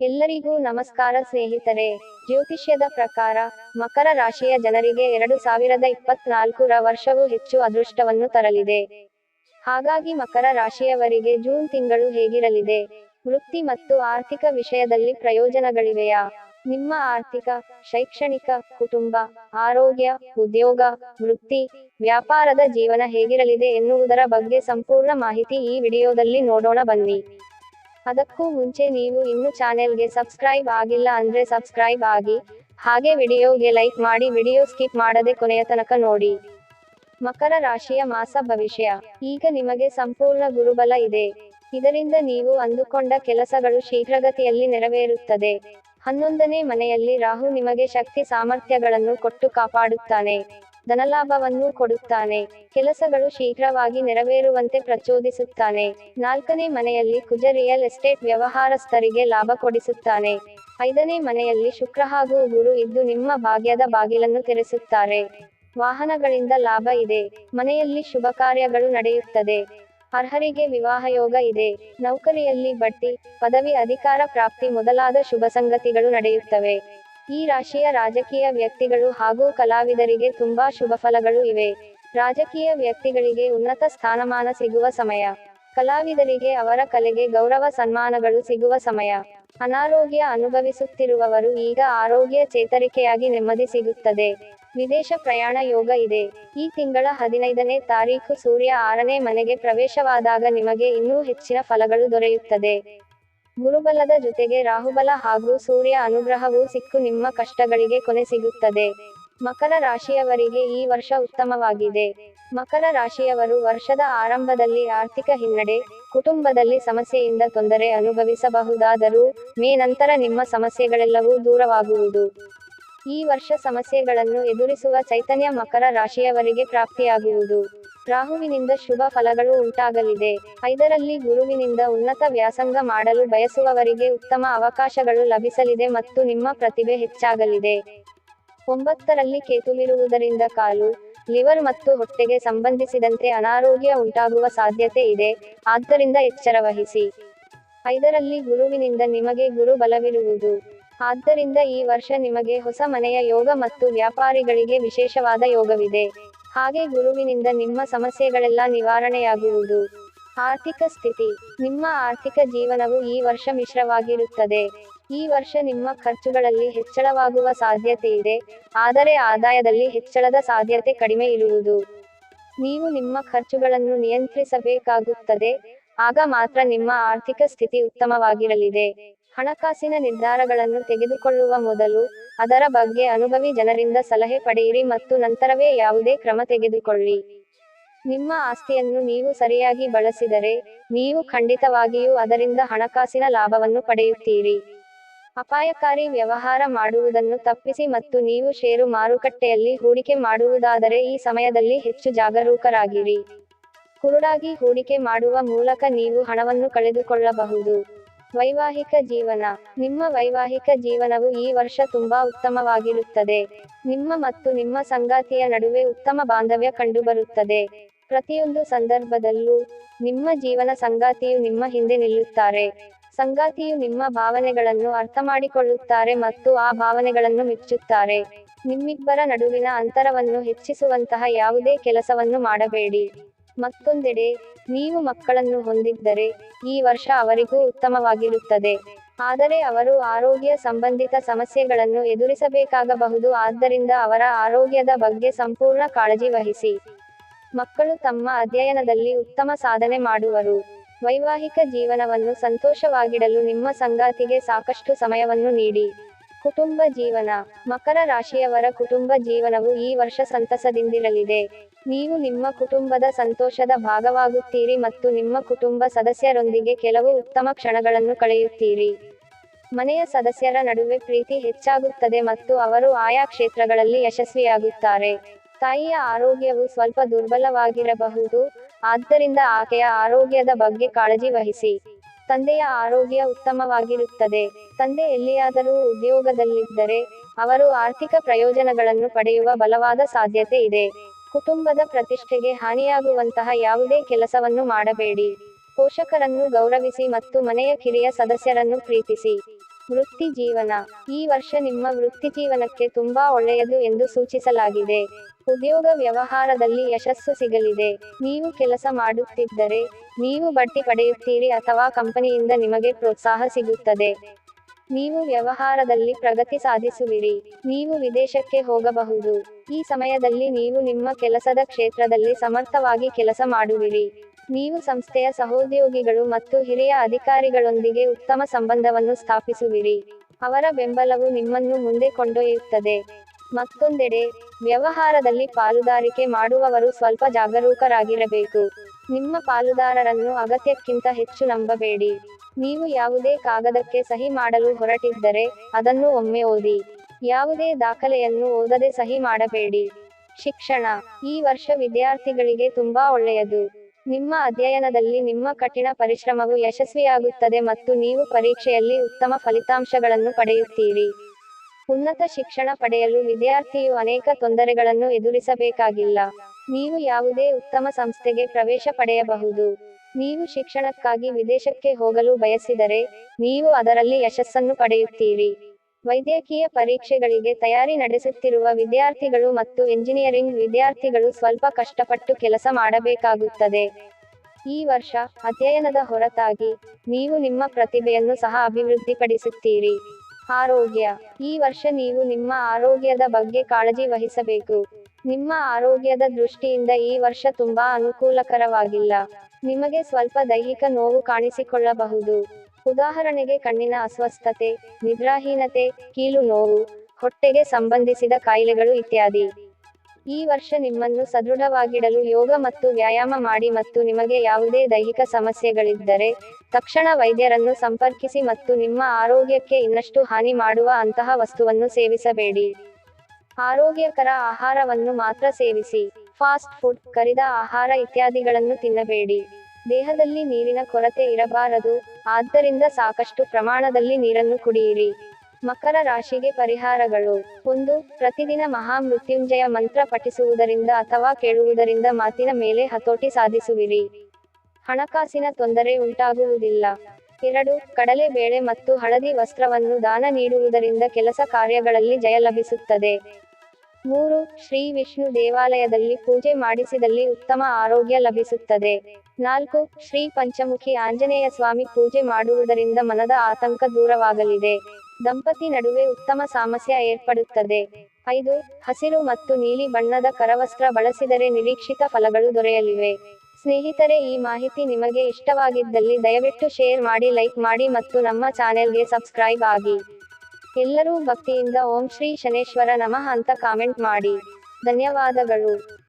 ಎಲ್ಲರಿಗೂ ನಮಸ್ಕಾರ ಸ್ನೇಹಿತರೆ. ಜ್ಯೋತಿಷ್ಯದ ಪ್ರಕಾರ, ಮಕರ ರಾಶಿಯ ಜನರಿಗೆ ಎರಡು ಸಾವಿರದ ಇಪ್ಪತ್ನಾಲ್ಕರ ವರ್ಷವು ಹೆಚ್ಚು ಅದೃಷ್ಟವನ್ನು ತರಲಿದೆ. ಹಾಗಾಗಿ ಮಕರ ರಾಶಿಯವರಿಗೆ ಜೂನ್ ತಿಂಗಳು ಹೇಗಿರಲಿದೆ? ವೃತ್ತಿ ಮತ್ತು ಆರ್ಥಿಕ ವಿಷಯದಲ್ಲಿ ಪ್ರಯೋಜನಗಳಿವೆಯಾ? ನಿಮ್ಮ ಆರ್ಥಿಕ, ಶೈಕ್ಷಣಿಕ, ಕುಟುಂಬ, ಆರೋಗ್ಯ, ಉದ್ಯೋಗ, ವೃತ್ತಿ, ವ್ಯಾಪಾರದ ಜೀವನ ಹೇಗಿರಲಿದೆ ಎನ್ನುವುದರ ಬಗ್ಗೆ ಸಂಪೂರ್ಣ ಮಾಹಿತಿ ಈ ವಿಡಿಯೋದಲ್ಲಿ ನೋಡೋಣ ಬನ್ನಿ. ಅದಕ್ಕೂ ಮುಂಚೆ ನೀವು ಇನ್ನು ಚಾನೆಲ್ಗೆ ಸಬ್ಸ್ಕ್ರೈಬ್ ಆಗಿಲ್ಲ ಅಂದ್ರೆ ಸಬ್ಸ್ಕ್ರೈಬ್ ಆಗಿ, ಹಾಗೆ ವಿಡಿಯೋಗೆ ಲೈಕ್ ಮಾಡಿ ವಿಡಿಯೋ ಸ್ಕಿಪ್ ಮಾಡದೆ ಕೊನೆಯ ತನಕ ನೋಡಿ. ಮಕರ ರಾಶಿಯ ಮಾಸ ಭವಿಷ್ಯ. ಈಗ ನಿಮಗೆ ಸಂಪೂರ್ಣ ಗುರುಬಲ ಇದೆ. ಇದರಿಂದ ನೀವು ಅಂದುಕೊಂಡ ಕೆಲಸಗಳು ಶೀಘ್ರಗತಿಯಲ್ಲಿ ನೆರವೇರುತ್ತದೆ. ಹನ್ನೊಂದನೇ ಮನೆಯಲ್ಲಿ ರಾಹು ನಿಮಗೆ ಶಕ್ತಿ ಸಾಮರ್ಥ್ಯಗಳನ್ನು ಕೊಟ್ಟು ಕಾಪಾಡುತ್ತಾನೆ. ಧನಲಾಭವನ್ನು ಕೊಡುತ್ತಾನೆ. ಕೆಲಸಗಳು ಶೀಘ್ರವಾಗಿ ನೆರವೇರುವಂತೆ ಪ್ರಚೋದಿಸುತ್ತಾನೆ. ನಾಲ್ಕನೇ ಮನೆಯಲ್ಲಿ ಕುಜ ರಿಯಲ್ ಎಸ್ಟೇಟ್ ವ್ಯವಹಾರಸ್ಥರಿಗೆ ಲಾಭ ಕೊಡಿಸುತ್ತಾನೆ. ಐದನೇ ಮನೆಯಲ್ಲಿ ಶುಕ್ರ ಹಾಗೂ ಗುರು ಇದ್ದು ನಿಮ್ಮ ಭಾಗ್ಯದ ಬಾಗಿಲನ್ನು ತೆರೆಸುತ್ತಾರೆ. ವಾಹನಗಳಿಂದ ಲಾಭ ಇದೆ. ಮನೆಯಲ್ಲಿ ಶುಭ ಕಾರ್ಯಗಳು ನಡೆಯುತ್ತದೆ. ಅರ್ಹರಿಗೆ ವಿವಾಹ ಯೋಗ ಇದೆ. ನೌಕರಿಯಲ್ಲಿ ಬಟ್ಟಿ ಪದವಿ, ಅಧಿಕಾರ ಪ್ರಾಪ್ತಿ ಮೊದಲಾದ ಶುಭ ಸಂಗತಿಗಳು ನಡೆಯುತ್ತವೆ. ಈ ರಾಶಿಯ ರಾಜಕೀಯ ವ್ಯಕ್ತಿಗಳು ಹಾಗೂ ಕಲಾವಿದರಿಗೆ ತುಂಬಾ ಶುಭ ಫಲಗಳು ಇವೆ. ರಾಜಕೀಯ ವ್ಯಕ್ತಿಗಳಿಗೆ ಉನ್ನತ ಸ್ಥಾನಮಾನ ಸಿಗುವ ಸಮಯ. ಕಲಾವಿದರಿಗೆ ಅವರ ಕಲೆಗೆ ಗೌರವ ಸನ್ಮಾನಗಳು ಸಿಗುವ ಸಮಯ. ಅನಾರೋಗ್ಯ ಅನುಭವಿಸುತ್ತಿರುವವರು ಈಗ ಆರೋಗ್ಯ ಚೇತರಿಕೆಯಾಗಿ ನೆಮ್ಮದಿ ಸಿಗುತ್ತದೆ. ವಿದೇಶ ಪ್ರಯಾಣ ಯೋಗ ಇದೆ. ಈ ತಿಂಗಳ ಹದಿನೈದನೇ ತಾರೀಖು ಸೂರ್ಯ ಆರನೇ ಮನೆಗೆ ಪ್ರವೇಶವಾದಾಗ ನಿಮಗೆ ಇನ್ನೂ ಹೆಚ್ಚಿನ ಫಲಗಳು ದೊರೆಯುತ್ತದೆ. ಗುರುಬಲದ ಜೊತೆಗೆ ರಾಹುಬಲ ಹಾಗೂ ಸೂರ್ಯ ಅನುಗ್ರಹವೂ ಸಿಕ್ಕು ನಿಮ್ಮ ಕಷ್ಟಗಳಿಗೆ ಕೊನೆ ಸಿಗುತ್ತದೆ. ಮಕರ ರಾಶಿಯವರಿಗೆ ಈ ವರ್ಷ ಉತ್ತಮವಾಗಿದೆ. ಮಕರ ರಾಶಿಯವರು ವರ್ಷದ ಆರಂಭದಲ್ಲಿ ಆರ್ಥಿಕ ಹಿನ್ನಡೆ, ಕುಟುಂಬದಲ್ಲಿ ಸಮಸ್ಯೆಯಿಂದ ತೊಂದರೆ ಅನುಭವಿಸಬಹುದಾದರೂ ಮೇ ನಂತರ ನಿಮ್ಮ ಸಮಸ್ಯೆಗಳೆಲ್ಲವೂ ದೂರವಾಗುವುದು. ಈ ವರ್ಷ ಸಮಸ್ಯೆಗಳನ್ನು ಎದುರಿಸುವ ಚೈತನ್ಯ ಮಕರ ರಾಶಿಯವರಿಗೆ ಪ್ರಾಪ್ತಿಯಾಗುವುದು. ರಾಹುವಿನಿಂದ ಶುಭ ಫಲಗಳು ಉಂಟಾಗಲಿದೆ. ಐದರಲ್ಲಿ ಗುರುವಿನಿಂದ ಉನ್ನತ ವ್ಯಾಸಂಗ ಮಾಡಲು ಬಯಸುವವರಿಗೆ ಉತ್ತಮ ಅವಕಾಶಗಳು ಲಭಿಸಲಿದೆ ಮತ್ತು ನಿಮ್ಮ ಪ್ರತಿಭೆ ಹೆಚ್ಚಾಗಲಿದೆ. ಒಂಬತ್ತರಲ್ಲಿ ಕೇತುವಿರುವುದರಿಂದ ಕಾಲು, ಲಿವರ್ ಮತ್ತು ಹೊಟ್ಟೆಗೆ ಸಂಬಂಧಿಸಿದಂತೆ ಅನಾರೋಗ್ಯ ಉಂಟಾಗುವ ಸಾಧ್ಯತೆ ಇದೆ, ಆದ್ದರಿಂದ ಎಚ್ಚರವಹಿಸಿ ಐದರಲ್ಲಿ ಗುರುವಿನಿಂದ ನಿಮಗೆ ಗುರು ಬಲವಿರುವುದು. ಆದ್ದರಿಂದ ಈ ವರ್ಷ ನಿಮಗೆ ಹೊಸ ಮನೆಯ ಯೋಗ ಮತ್ತು ವ್ಯಾಪಾರಿಗಳಿಗೆ ವಿಶೇಷವಾದ ಯೋಗವಿದೆ. ಹಾಗೆ ಗುರುವಿನಿಂದ ನಿಮ್ಮ ಸಮಸ್ಯೆಗಳೆಲ್ಲ ನಿವಾರಣೆಯಾಗುವುದು. ಆರ್ಥಿಕ ಸ್ಥಿತಿ. ನಿಮ್ಮ ಆರ್ಥಿಕ ಜೀವನವು ಈ ವರ್ಷ ಮಿಶ್ರವಾಗಿರುತ್ತದೆ. ಈ ವರ್ಷ ನಿಮ್ಮ ಖರ್ಚುಗಳಲ್ಲಿ ಹೆಚ್ಚಳವಾಗುವ ಸಾಧ್ಯತೆ ಇದೆ. ಆದರೆ ಆದಾಯದಲ್ಲಿ ಹೆಚ್ಚಳದ ಸಾಧ್ಯತೆ ಕಡಿಮೆ ಇರುವುದು. ನೀವು ನಿಮ್ಮ ಖರ್ಚುಗಳನ್ನು ನಿಯಂತ್ರಿಸಬೇಕಾಗುತ್ತದೆ. ಆಗ ಮಾತ್ರ ನಿಮ್ಮ ಆರ್ಥಿಕ ಸ್ಥಿತಿ ಉತ್ತಮವಾಗಿರಲಿದೆ. ಹಣಕಾಸಿನ ನಿರ್ಧಾರಗಳನ್ನು ತೆಗೆದುಕೊಳ್ಳುವ ಮೊದಲು ಅದರ ಬಗ್ಗೆ ಅನುಭವಿ ಜನರಿಂದ ಸಲಹೆ ಪಡೆಯಿರಿ ಮತ್ತು ನಂತರವೇ ಯಾವುದೇ ಕ್ರಮ ತೆಗೆದುಕೊಳ್ಳಿ. ನಿಮ್ಮ ಆಸ್ತಿಯನ್ನು ನೀವು ಸರಿಯಾಗಿ ಬಳಸಿದರೆ ನೀವು ಖಂಡಿತವಾಗಿಯೂ ಅದರಿಂದ ಹಣಕಾಸಿನ ಲಾಭವನ್ನು ಪಡೆಯುತ್ತೀರಿ. ಅಪಾಯಕಾರಿ ವ್ಯವಹಾರ ಮಾಡುವುದನ್ನು ತಪ್ಪಿಸಿ ಮತ್ತು ನೀವು ಷೇರು ಮಾರುಕಟ್ಟೆಯಲ್ಲಿ ಹೂಡಿಕೆ ಮಾಡುವುದಾದರೆ ಈ ಸಮಯದಲ್ಲಿ ಹೆಚ್ಚು ಜಾಗರೂಕರಾಗಿರಿ. ಕುರುಡಾಗಿ ಹೂಡಿಕೆ ಮಾಡುವ ಮೂಲಕ ನೀವು ಹಣವನ್ನು ಕಳೆದುಕೊಳ್ಳಬಹುದು. ವೈವಾಹಿಕ ಜೀವನ. ನಿಮ್ಮ ವೈವಾಹಿಕ ಜೀವನವು ಈ ವರ್ಷ ತುಂಬಾ ಉತ್ತಮವಾಗಿರುತ್ತದೆ. ನಿಮ್ಮ ಮತ್ತು ನಿಮ್ಮ ಸಂಗಾತಿಯ ನಡುವೆ ಉತ್ತಮ ಬಾಂಧವ್ಯ ಕಂಡುಬರುತ್ತದೆ. ಪ್ರತಿಯೊಂದು ಸಂದರ್ಭದಲ್ಲೂ ನಿಮ್ಮ ಜೀವನ ಸಂಗಾತಿಯು ನಿಮ್ಮ ಹಿಂದೆ ನಿಲ್ಲುತ್ತಾರೆ. ಸಂಗಾತಿಯು ನಿಮ್ಮ ಭಾವನೆಗಳನ್ನು ಅರ್ಥಮಾಡಿಕೊಳ್ಳುತ್ತಾರೆ ಮತ್ತು ಆ ಭಾವನೆಗಳನ್ನು ಮೆಚ್ಚುತ್ತಾರೆ. ನಿಮ್ಮಿಬ್ಬರ ನಡುವಿನ ಅಂತರವನ್ನು ಹೆಚ್ಚಿಸುವಂತಹ ಯಾವುದೇ ಕೆಲಸವನ್ನು ಮಾಡಬೇಡಿ. ಮತ್ತೊಂದೆಡೆ, ನೀವು ಮಕ್ಕಳನ್ನು ಹೊಂದಿದ್ದರೆ ಈ ವರ್ಷ ಅವರಿಗೂ ಉತ್ತಮವಾಗಿರುತ್ತದೆ. ಆದರೆ ಅವರು ಆರೋಗ್ಯ ಸಂಬಂಧಿತ ಸಮಸ್ಯೆಗಳನ್ನು ಎದುರಿಸಬೇಕಾಗಬಹುದು. ಆದ್ದರಿಂದ ಅವರ ಆರೋಗ್ಯದ ಬಗ್ಗೆ ಸಂಪೂರ್ಣ ಕಾಳಜಿ ವಹಿಸಿ. ಮಕ್ಕಳು ತಮ್ಮ ಅಧ್ಯಯನದಲ್ಲಿ ಉತ್ತಮ ಸಾಧನೆ ಮಾಡುವರು. ವೈವಾಹಿಕ ಜೀವನವನ್ನು ಸಂತೋಷವಾಗಿಡಲು ನಿಮ್ಮ ಸಂಗಾತಿಗೆ ಸಾಕಷ್ಟು ಸಮಯವನ್ನು ನೀಡಿ. ಕುಟುಂಬ ಜೀವನ. ಮಕರ ರಾಶಿಯವರ ಕುಟುಂಬ ಜೀವನವು ಈ ವರ್ಷ ಸಂತಸದಿಂದಿರಲಿದೆ. ನೀವು ನಿಮ್ಮ ಕುಟುಂಬದ ಸಂತೋಷದ ಭಾಗವಾಗುತ್ತೀರಿ ಮತ್ತು ನಿಮ್ಮ ಕುಟುಂಬ ಸದಸ್ಯರೊಂದಿಗೆ ಕೆಲವು ಉತ್ತಮ ಕ್ಷಣಗಳನ್ನು ಕಳೆಯುತ್ತೀರಿ. ಮನೆಯ ಸದಸ್ಯರ ನಡುವೆ ಪ್ರೀತಿ ಹೆಚ್ಚಾಗುತ್ತದೆ ಮತ್ತು ಅವರು ಆಯಾ ಕ್ಷೇತ್ರಗಳಲ್ಲಿ ಯಶಸ್ವಿಯಾಗುತ್ತಾರೆ. ತಾಯಿಯ ಆರೋಗ್ಯವು ಸ್ವಲ್ಪ ದುರ್ಬಲವಾಗಿರಬಹುದು. ಆದ್ದರಿಂದ ಆಕೆಯ ಆರೋಗ್ಯದ ಬಗ್ಗೆ ಕಾಳಜಿ ವಹಿಸಿ. ತಂದೆಯ ಆರೋಗ್ಯ ಉತ್ತಮವಾಗಿರುತ್ತದೆ. ತಂದೆ ಎಲ್ಲಿಯಾದರೂ ಉದ್ಯೋಗದಲ್ಲಿದ್ದರೆ ಅವರು ಆರ್ಥಿಕ ಪ್ರಯೋಜನಗಳನ್ನು ಪಡೆಯುವ ಬಲವಾದ ಸಾಧ್ಯತೆ ಇದೆ. ಕುಟುಂಬದ ಪ್ರತಿಷ್ಠೆಗೆ ಹಾನಿಯಾಗುವಂತಹ ಯಾವುದೇ ಕೆಲಸವನ್ನು ಮಾಡಬೇಡಿ. ಪೋಷಕರನ್ನು ಗೌರವಿಸಿ ಮತ್ತು ಮನೆಯ ಕಿರಿಯ ಸದಸ್ಯರನ್ನು ಪ್ರೀತಿಸಿ. ವೃತ್ತಿ ಜೀವನ ಈ ವರ್ಷ ನಿಮ್ಮ ವೃತ್ತಿ ಜೀವನಕ್ಕೆ ತುಂಬಾ ಒಳ್ಳೆಯದು ಎಂದು ಸೂಚಿಸಲಾಗಿದೆ. ಉದ್ಯೋಗ ವ್ಯವಹಾರದಲ್ಲಿ ಯಶಸ್ಸು ಸಿಗಲಿದೆ. ನೀವು ಕೆಲಸ ಮಾಡುತ್ತಿದ್ದರೆ, ನೀವು ಬಡ್ತಿ ಪಡೆಯುತ್ತೀರಿ ಅಥವಾ ಕಂಪನಿಯಿಂದ ನಿಮಗೆ ಪ್ರೋತ್ಸಾಹ ಸಿಗುತ್ತದೆ. ನೀವು ವ್ಯವಹಾರದಲ್ಲಿ ಪ್ರಗತಿ ಸಾಧಿಸುವಿರಿ. ನೀವು ವಿದೇಶಕ್ಕೆ ಹೋಗಬಹುದು. ಈ ಸಮಯದಲ್ಲಿ ನೀವು ನಿಮ್ಮ ಕೆಲಸದ ಕ್ಷೇತ್ರದಲ್ಲಿ ಸಮರ್ಥವಾಗಿ ಕೆಲಸ ಮಾಡುವಿರಿ. ನೀವು ಸಂಸ್ಥೆಯ ಸಹೋದ್ಯೋಗಿಗಳು ಮತ್ತು ಹಿರಿಯ ಅಧಿಕಾರಿಗಳೊಂದಿಗೆ ಉತ್ತಮ ಸಂಬಂಧವನ್ನು ಸ್ಥಾಪಿಸುವಿರಿ. ಅವರ ಬೆಂಬಲವು ನಿಮ್ಮನ್ನು ಮುಂದೆ ಕೊಂಡೊಯ್ಯುತ್ತದೆ. ಮತ್ತೊಂದೆಡೆ, ವ್ಯವಹಾರದಲ್ಲಿ ಪಾಲುದಾರಿಕೆ ಮಾಡುವವರು ಸ್ವಲ್ಪ ಜಾಗರೂಕರಾಗಿರಬೇಕು. ನಿಮ್ಮ ಪಾಲುದಾರರನ್ನು ಅಗತ್ಯಕ್ಕಿಂತ ಹೆಚ್ಚು ನಂಬಬೇಡಿ. ನೀವು ಯಾವುದೇ ಕಾಗದಕ್ಕೆ ಸಹಿ ಮಾಡಲು ಹೊರಟಿದ್ದರೆ, ಅದನ್ನು ಒಮ್ಮೆ ಓದಿ. ಯಾವುದೇ ದಾಖಲೆಯನ್ನು ಓದದೆ ಸಹಿ ಮಾಡಬೇಡಿ. ಶಿಕ್ಷಣ, ಈ ವರ್ಷ ವಿದ್ಯಾರ್ಥಿಗಳಿಗೆ ತುಂಬಾ ಒಳ್ಳೆಯದು. ನಿಮ್ಮ ಅಧ್ಯಯನದಲ್ಲಿ ನಿಮ್ಮ ಕಠಿಣ ಪರಿಶ್ರಮವು ಯಶಸ್ವಿಯಾಗುತ್ತದೆ ಮತ್ತು ನೀವು ಪರೀಕ್ಷೆಯಲ್ಲಿ ಉತ್ತಮ ಫಲಿತಾಂಶಗಳನ್ನು ಪಡೆಯುತ್ತೀರಿ. ಉನ್ನತ ಶಿಕ್ಷಣ ಪಡೆಯಲು ವಿದ್ಯಾರ್ಥಿಯು ಅನೇಕ ತೊಂದರೆಗಳನ್ನು ಎದುರಿಸಬೇಕಾಗಿಲ್ಲ. ನೀವು ಯಾವುದೇ ಉತ್ತಮ ಸಂಸ್ಥೆಗೆ ಪ್ರವೇಶ ಪಡೆಯಬಹುದು. ನೀವು ಶಿಕ್ಷಣಕ್ಕಾಗಿ ವಿದೇಶಕ್ಕೆ ಹೋಗಲು ಬಯಸಿದರೆ, ನೀವು ಅದರಲ್ಲಿ ಯಶಸ್ಸನ್ನು ಪಡೆಯುತ್ತೀರಿ. ವೈದ್ಯಕೀಯ ಪರೀಕ್ಷೆಗಳಿಗೆ ತಯಾರಿ ನಡೆಸುತ್ತಿರುವ ವಿದ್ಯಾರ್ಥಿಗಳು ಮತ್ತು ಎಂಜಿನಿಯರಿಂಗ್ ವಿದ್ಯಾರ್ಥಿಗಳು ಸ್ವಲ್ಪ ಕಷ್ಟಪಟ್ಟು ಕೆಲಸ ಮಾಡಬೇಕಾಗುತ್ತದೆ. ಈ ವರ್ಷ ಅಧ್ಯಯನದ ಹೊರತಾಗಿ ನೀವು ನಿಮ್ಮ ಪ್ರತಿಭೆಯನ್ನು ಸಹ ಅಭಿವೃದ್ಧಿಪಡಿಸುತ್ತೀರಿ. ಆರೋಗ್ಯ. ಈ ವರ್ಷ ನೀವು ನಿಮ್ಮ ಆರೋಗ್ಯದ ಬಗ್ಗೆ ಕಾಳಜಿ ವಹಿಸಬೇಕು. ನಿಮ್ಮ ಆರೋಗ್ಯದ ದೃಷ್ಟಿಯಿಂದ ಈ ವರ್ಷ ತುಂಬಾ ಅನುಕೂಲಕರವಾಗಿಲ್ಲ. ನಿಮಗೆ ಸ್ವಲ್ಪ ದೈಹಿಕ ನೋವು ಕಾಣಿಸಿಕೊಳ್ಳಬಹುದು. ಉದಾಹರಣೆಗೆ ಕಣ್ಣಿನ ಅಸ್ವಸ್ಥತೆ, ನಿದ್ರಾಹೀನತೆ, ಕೀಲು ನೋವು, ಹೊಟ್ಟೆಗೆ ಸಂಬಂಧಿಸಿದ ಕಾಯಿಲೆಗಳು ಇತ್ಯಾದಿ. ಈ ವರ್ಷ ನಿಮ್ಮನ್ನು ಸದೃಢವಾಗಿಡಲು ಯೋಗ ಮತ್ತು ವ್ಯಾಯಾಮ ಮಾಡಿ ಮತ್ತು ನಿಮಗೆ ಯಾವುದೇ ದೈಹಿಕ ಸಮಸ್ಯೆಗಳಿದ್ದರೆ ತಕ್ಷಣ ವೈದ್ಯರನ್ನು ಸಂಪರ್ಕಿಸಿ ಮತ್ತು ನಿಮ್ಮ ಆರೋಗ್ಯಕ್ಕೆ ಇನ್ನಷ್ಟು ಹಾನಿ ಮಾಡುವ ಅಂತಹ ವಸ್ತುವನ್ನು ಸೇವಿಸಬೇಡಿ. ಆರೋಗ್ಯಕರ ಆಹಾರವನ್ನು ಮಾತ್ರ ಸೇವಿಸಿ. ಫಾಸ್ಟ್ ಫುಡ್, ಕರಿದ ಆಹಾರ ಇತ್ಯಾದಿಗಳನ್ನು ತಿನ್ನಬೇಡಿ. ದೇಹದಲ್ಲಿ ನೀರಿನ ಕೊರತೆ ಇರಬಾರದು, ಆದ್ದರಿಂದ ಸಾಕಷ್ಟು ಪ್ರಮಾಣದಲ್ಲಿ ನೀರನ್ನು ಕುಡಿಯಿರಿ. ಮಕರ ರಾಶಿಗೆ ಪರಿಹಾರಗಳು. ಒಂದು, ಪ್ರತಿದಿನ ಮಹಾಮೃತ್ಯುಂಜಯ ಮಂತ್ರ ಪಠಿಸುವುದರಿಂದ ಅಥವಾ ಕೇಳುವುದರಿಂದ ಮಾತಿನ ಮೇಲೆ ಹತೋಟಿ ಸಾಧಿಸುವಿರಿ. ಹಣಕಾಸಿನ ತೊಂದರೆ ಉಂಟಾಗುವುದಿಲ್ಲ. ಎರಡು, ಕಡಲೆ ಬೇಳೆ ಮತ್ತು ಹಳದಿ ವಸ್ತ್ರವನ್ನು ದಾನ ನೀಡುವುದರಿಂದ ಕೆಲಸ ಕಾರ್ಯಗಳಲ್ಲಿ ಜಯ ಲಭಿಸುತ್ತದೆ. ಮೂರು, ಶ್ರೀ ವಿಷ್ಣು ದೇವಾಲಯದಲ್ಲಿ ಪೂಜೆ ಮಾಡಿಸಿದಲ್ಲಿ ಉತ್ತಮ ಆರೋಗ್ಯ ಲಭಿಸುತ್ತದೆ. ನಾಲ್ಕು, ಶ್ರೀ ಪಂಚಮುಖಿ ಆಂಜನೇಯ ಸ್ವಾಮಿ ಪೂಜೆ ಮಾಡುವುದರಿಂದ ಮನದ ಆತಂಕ ದೂರವಾಗಲಿದೆ. ದಂಪತಿ ನಡುವೆ ಉತ್ತಮ ಸಾಮಸ್ಯ ಏರ್ಪಡುತ್ತದೆ. ಐದು, ಹಸಿರು ಮತ್ತು ನೀಲಿ ಬಣ್ಣದ ಕರವಸ್ತ್ರ ಬಳಸಿದರೆ ನಿರೀಕ್ಷಿತ ಫಲಗಳು ದೊರೆಯಲಿವೆ. ಸ್ನೇಹಿತರೆ, ಈ ಮಾಹಿತಿ ನಿಮಗೆ ಇಷ್ಟವಾಗಿದ್ದಲ್ಲಿ ದಯವಿಟ್ಟು ಶೇರ್ ಮಾಡಿ, ಲೈಕ್ ಮಾಡಿ ಮತ್ತು ನಮ್ಮ ಚಾನೆಲ್ಗೆ ಸಬ್ಸ್ಕ್ರೈಬ್ ಆಗಿ. ಎಲ್ಲರೂ ಭಕ್ತಿಯಿಂದ ಓಂ ಶ್ರೀ ಶನೇಶ್ವರ ನಮಃ ಅಂತ ಕಾಮೆಂಟ್ ಮಾಡಿ. ಧನ್ಯವಾದಗಳು.